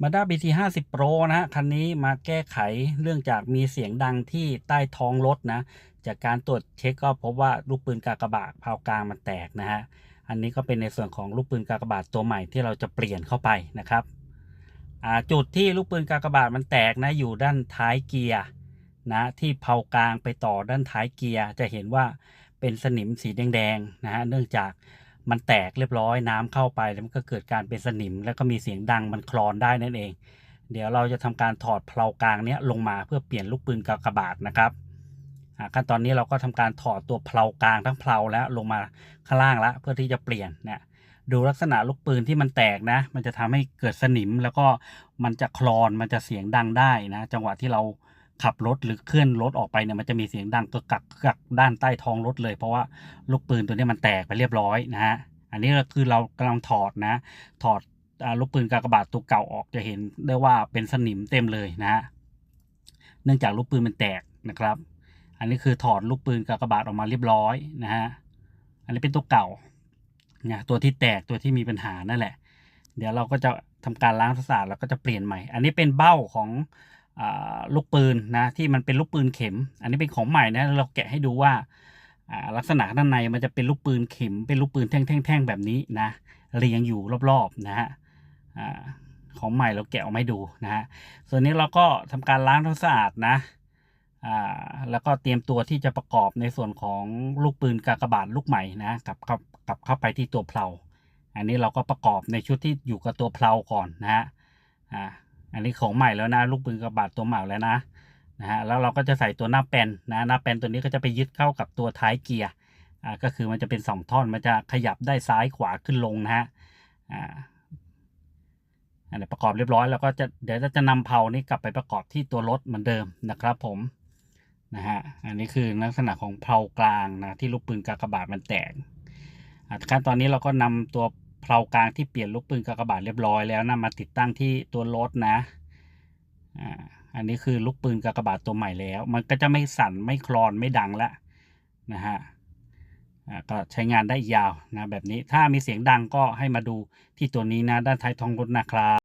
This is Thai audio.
มาด้า BT 50 Pro นะฮะคันนี้มาแก้ไขเรื่องจากมีเสียงดังที่ใต้ท้องรถนะ จากการตรวจเช็คก็พบว่าลูกปืนกากบาทพาวกลางมันแตกนะฮะ อันนี้ก็เป็นในส่วนของลูกปืนกากบาทตัวใหม่ที่เราจะเปลี่ยนเข้าไปนะครับจุดที่ลูกปืนกากบาทมันแตกนะอยู่ด้านท้ายเกียร์นะที่เผากลางไปต่อด้านท้ายเกียร์จะเห็นว่าเป็นสนิมสีแดงๆนะฮะเนื่องจาก มันแตกเรียบร้อยน้ำเข้าไปแล้วมันก็เกิดการเป็นสนิม แล้วก็มีเสียงดังมันคลอนได้นั่นเอง เดี๋ยวเราจะทำการถอดเพลากลางเนี้ยลงมาเพื่อเปลี่ยนลูกปืนกากบาทนะครับอ่าขั้นตอนนี้เราก็ทำการถอดตัวเพลากลางทั้งเพลาแล้วลงมาข้างล่างละเพื่อที่จะเปลี่ยนเนี่ยดูลักษณะลูกปืนที่มันแตกนะ มันจะทำให้เกิดสนิมแล้วก็มันจะคลอนมันจะเสียงดังได้นะ จังหวะที่เรา ขับรถหรือเคลื่อนรถออกไปเนี่ยมันจะมีเสียงดังกึกกักกักด้านใต้ท้องรถเลย เพราะว่าลูกปืนตัวนี้มันแตกไปเรียบร้อยนะฮะอันนี้ก็คือเรากำลังถอดนะ ถอดลูกปืนกากบาทตัวเก่าออกจะเห็นได้ว่าเป็นสนิมเต็มเลยนะฮะเนื่องจากลูกปืนมันแตกนะครับ อันนี้คือถอดลูกปืนกากบาทออกมาเรียบร้อยนะฮะอันนี้เป็นตัวเก่าเนี่ยตัวที่แตกตัวที่มีปัญหานั่นแหละ เดี๋ยวเราก็จะทำการล้างสะอาดแล้วก็จะเปลี่ยนใหม่ อันนี้เป็นเบ้าของ ลูกปืนนะที่มันเป็นลูกปืนเข็ม อันนี้เป็นของใหม่นะเราแกะให้ดูว่าลักษณะด้านในมันจะเป็นลูกปืนเข็ม เป็นลูกปืนแท่งๆแบบนี้นะเรียงอยู่รอบๆนะฮะของใหม่เราแกะออกมาดูนะฮะส่วนนี้เราก็ทำการล้างทำความสะอาดนะแล้วก็เตรียมตัวที่จะประกอบในส่วนของลูกปืนกากบาทลูกใหม่นะกับกลับเข้าไปที่ตัวเพลาอันนี้เราก็ประกอบในชุดที่อยู่กับตัวเพลาก่อนนะฮะ อันนี้ของใหม่แล้วนะ ลูกปืนกากบาทตัวใหม่แล้วนะนะฮะแล้วเราก็จะใส่ตัวหน้าแปนนะหน้าแปนตัวนี้ก็จะไปยึดเข้ากับตัวท้ายเกียร์อ่าก็คือมันจะเป็นสองท่อนมันจะขยับได้ซ้ายขวาขึ้นลงนะฮะอ่าอันนี้ประกอบเรียบร้อยแล้วก็จะเดี๋ยวจะนำเพลานี้กลับไปประกอบที่ตัวรถเหมือนเดิมนะครับผมนะฮะอันนี้คือลักษณะของเพลากลางนะที่ลูกปืนกากบาทมันแตกอะขั้นตอนนี้เราก็นำตัว เพลากลางที่เปลี่ยนลูกปืนกากบาทเรียบร้อยแล้วนะมาติดตั้งที่ตัวรถนะอ่าอันนี้คือลูกปืนกากบาทตัวใหม่แล้ว มันก็จะไม่สั่นไม่คลอนไม่ดังละนะฮะอ่าก็ใช้งานได้ยาวนะแบบนี้ถ้ามีเสียงดังก็ให้มาดูที่ตัวนี้นะด้านท้ายท้องรถนะครับ